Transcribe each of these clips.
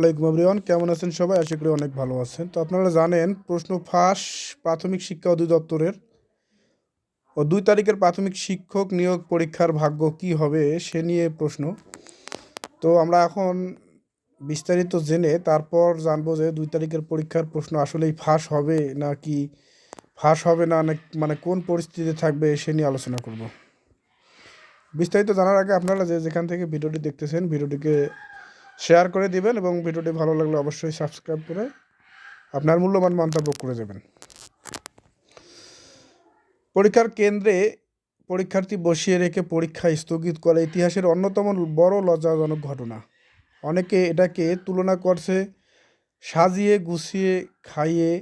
ওয়ালাইকুম এভরিওয়ান কেমন আছেন সবাই? আশা করি অনেক ভালো আছেন। তো আপনারা জানেন, প্রশ্ন ফাঁস প্রাথমিক শিক্ষা অধিদপ্তরের। ও দুই তারিখের প্রাথমিক শিক্ষক নিয়োগ পরীক্ষার ভাগ্য কি হবে সে নিয়ে প্রশ্ন। তো আমরা এখন বিস্তারিত জেনে তারপর জানব যে দুই তারিখের পরীক্ষার প্রশ্ন আসলেই ফাঁস হবে না কি ফাঁস হবে না মানে কোন পরিস্থিতিতে থাকবে সে নিয়ে আলোচনা করব। বিস্তারিত জানার আগে আপনারা যে যেখান থেকে ভিডিওটি দেখতেছেন, ভিডিওটিকে শেয়ার করে দিবেন এবং ভিডিওটি ভালো লাগলে অবশ্যই সাবস্ক্রাইব করে আপনার মূল্যবান মন্তব্য করে দেবেন। পরীক্ষার কেন্দ্রে পরীক্ষার্থী বসিয়ে রেখে পরীক্ষা স্থগিত করা ইতিহাসের অন্যতম বড় লজ্জাজনক ঘটনা। অনেকে এটাকে তুলনা করছে, সাজিয়ে গুছিয়ে খাইয়ে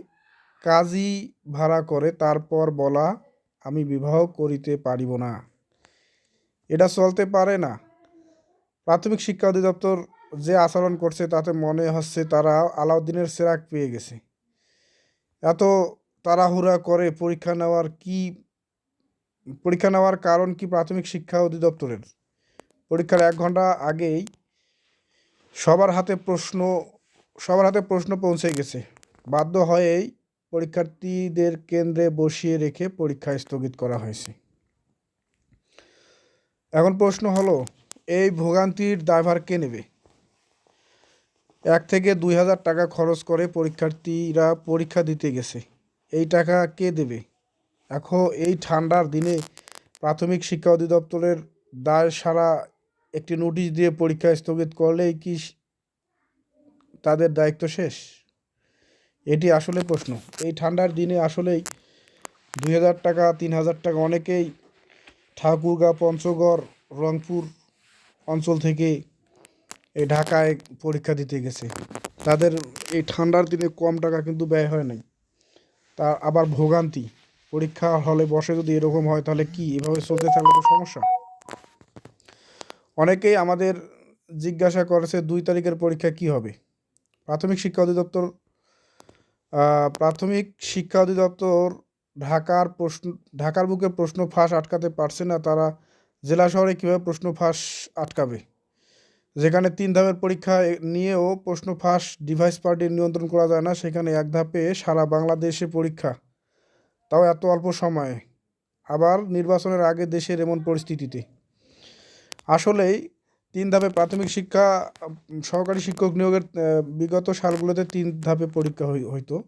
কাজই ভাড়া করে, তারপর বলা, আমি বিবাহ করিতে পারিব না। এটা চলতে পারে না। প্রাথমিক শিক্ষা অধিদপ্তর যে আচরণ করছে তাতে মনে হচ্ছে তারা আলাউদ্দিনের সেরাক পেয়ে গেছে। এত তাড়াহুড়া করে পরীক্ষা নেওয়ার কি, পরীক্ষা নেওয়ার কারণ কি প্রাথমিক শিক্ষা অধিদপ্তরের? পরীক্ষার এক ঘণ্টা আগেই সবার হাতে প্রশ্ন, সবার হাতে প্রশ্ন পৌঁছে গেছে। বাধ্য হয়েই পরীক্ষার্থীদের কেন্দ্রে বসিয়ে রেখে পরীক্ষা স্থগিত করা হয়েছে। এখন প্রশ্ন হলো, এই ভোগান্তির দায়ভার কে নেবে? এক থেকে দুই হাজার টাকা খরচ করে পরীক্ষার্থীরা পরীক্ষা দিতে গেছে। এই টাকা কে দেবে? এখন এই ঠান্ডার দিনে প্রাথমিক শিক্ষা অধিদপ্তরের দায় সারা একটি নোটিশ দিয়ে পরীক্ষা স্থগিত করলেই কি তাদের দায়িত্ব শেষ? এটি আসলে প্রশ্ন। এই ঠান্ডার দিনে আসলেই দুই হাজার টাকা, তিন হাজার টাকা অনেকেই ঠাকুরগাঁ, পঞ্চগড়, রংপুর অঞ্চল থেকে এই ঢাকায় পরীক্ষা দিতে গেছে। তাদের এই ঠান্ডার দিনে কম টাকা কিন্তু ব্যয় হয় নাই। তা আবার ভোগান্তি। পরীক্ষা হলে বসে যদি এরকম হয়, তাহলে কি? এভাবে চলতে থাকলে তো সমস্যা। অনেকেই আমাদের জিজ্ঞাসা করেছে, দুই তারিখের পরীক্ষা কি হবে? প্রাথমিক শিক্ষা অধিদপ্তর প্রাথমিক শিক্ষা অধিদপ্তর ঢাকার প্রশ্ন, ঢাকার বুকে প্রশ্ন ফাঁস আটকাতে পারছে না। তারা জেলা শহরে কীভাবে প্রশ্ন ফাঁস আটকাবে? যেখানে তিন ধাপের পরীক্ষা নিয়েও প্রশ্ন ফাঁস, ডিভাইস পার্টির নিয়ন্ত্রণ করা যায় না, সেখানে এক ধাপে সারা বাংলাদেশে পরীক্ষা। তাও এত অল্প সময়ে। আবার নির্বাচনের আগে দেশের এমন পরিস্থিতিতে। আসলেই তিন ধাপে প্রাথমিক শিক্ষা সহকারী শিক্ষক নিয়োগের বিগত সালগুলোতে তিন ধাপে পরীক্ষা হই- হইতো।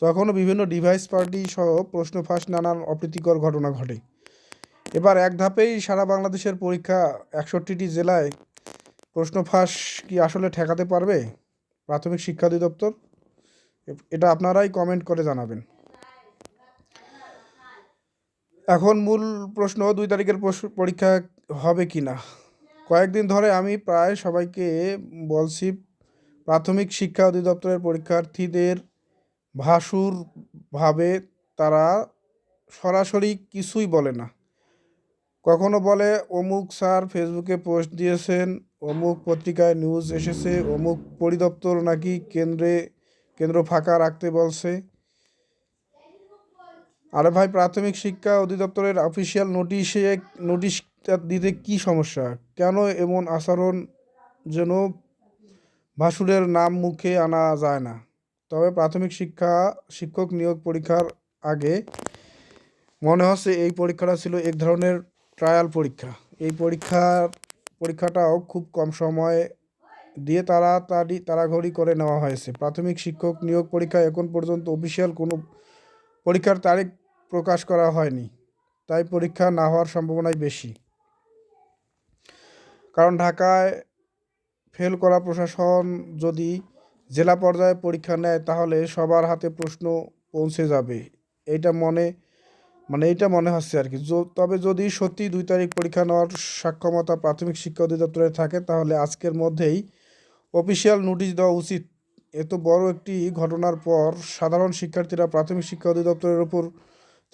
তখনও বিভিন্ন ডিভাইস পার্টি সহ প্রশ্ন ফাঁস, নানান অপ্রীতিকর ঘটনা ঘটে। এবার এক ধাপেই সারা বাংলাদেশের পরীক্ষা একষট্টিটি জেলায় প্রশ্ন ফাঁস কি আসলে ঠেকাতে পারবে প্রাথমিক শিক্ষা অধিদপ্তর? এটা আপনারাই কমেন্ট করে জানাবেন। এখন মূল প্রশ্ন, দুই তারিখের পরীক্ষা হবে কি না কয়েকদিন ধরে আমি প্রায় সবাইকে বলছি, প্রাথমিক শিক্ষা অধিদপ্তরের পরীক্ষার্থীদের ভাসুর ভাবে তারা সরাসরি কিছুই বলে না। কখনো বলে, অমুক স্যার ফেসবুকে পোস্ট দিয়েছেন অমুক পত্রিকায় নিউজ এসেছে, অমুক পরিদপ্তর নাকি কেন্দ্রে, কেন্দ্র ফাঁকা রাখতে বলছে। আরে ভাই, প্রাথমিক শিক্ষা অধিদপ্তরের অফিসিয়াল নোটিশে নোটিশ দিতে কি সমস্যা? কেন এমন আচরণ যেন ভাসুরের নাম মুখে আনা যায় না? তবে প্রাথমিক শিক্ষা, শিক্ষক নিয়োগ পরীক্ষার আগে মনে হচ্ছে এই পরীক্ষাটা ছিল এক ধরনের ট্রায়াল পরীক্ষা। এই পরীক্ষার পরীক্ষাটাও খুব কম সময়ে দিয়ে তাড়াতাড়ি, তাড়াঘড়ি করে নেওয়া হয়েছে। প্রাথমিক শিক্ষক নিয়োগ পরীক্ষা এখন পর্যন্ত অফিসিয়াল কোনো পরীক্ষার তারিখ প্রকাশ করা হয়নি, তাই পরীক্ষা না হওয়ার সম্ভাবনাই বেশি। কারণ ঢাকায় ফেল করা প্রশাসন যদি জেলা পর্যায়ে পরীক্ষা নেয়, তাহলে সবার হাতে প্রশ্ন পৌঁছে যাবে। এটা মনে মানে এইটা মনে হচ্ছে আর কি। তবে যদি সত্যি দুই তারিখ পরীক্ষা নেওয়ার সক্ষমতা প্রাথমিক শিক্ষা অধিদপ্তরে থাকে, তাহলে আজকের মধ্যেই অফিসিয়াল নোটিশ দেওয়া উচিত। এত বড় একটি ঘটনার পর সাধারণ শিক্ষার্থীরা প্রাথমিক শিক্ষা অধিদপ্তরের উপর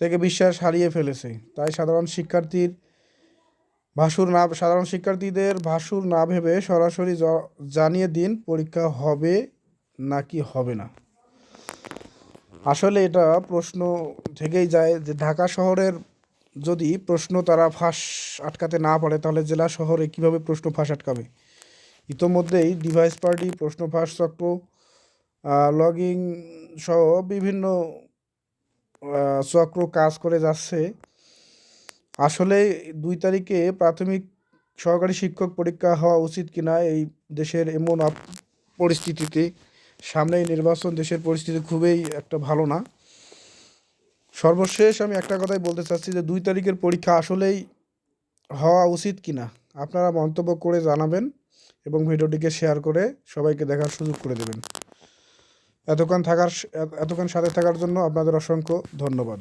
থেকে বিশ্বাস হারিয়ে ফেলেছে। তাই সাধারণ শিক্ষার্থীর ভাসুর না, সাধারণ শিক্ষার্থীদের ভাসুর না ভেবে সরাসরি জানিয়ে দিন পরীক্ষা হবে নাকি হবে না। আসলে এটা প্রশ্ন থেকেই যায় যে ঢাকা শহরের যদি প্রশ্ন তারা ফাঁস আটকাতে না পারে, তাহলে জেলা শহরে কীভাবে প্রশ্ন ফাঁস আটকাবে? ইতোমধ্যেই ডিভাইস পার্টি, প্রশ্ন ফাঁস চক্র লগিং সহ বিভিন্ন চক্র কাজ করে যাচ্ছে। আসলে দুই তারিখে প্রাথমিক সহকারী শিক্ষক পরীক্ষা হওয়া উচিত কিনা এই দেশের এমন আপ- পরিস্থিতিতে এই নির্বাচন, দেশের পরিস্থিতি খুবই একটা ভালো না। সর্বশেষ আমি একটা কথাই বলতে চাচ্ছি যে, দুই তারিখের পরীক্ষা আসলেই হওয়া উচিত কি না আপনারা মন্তব্য করে জানাবেন এবং ভিডিওটিকে শেয়ার করে সবাইকে দেখার সুযোগ করে দেবেন। এতক্ষণ থাকার, এতক্ষণ সাথে থাকার জন্য আপনাদের অসংখ্য ধন্যবাদ।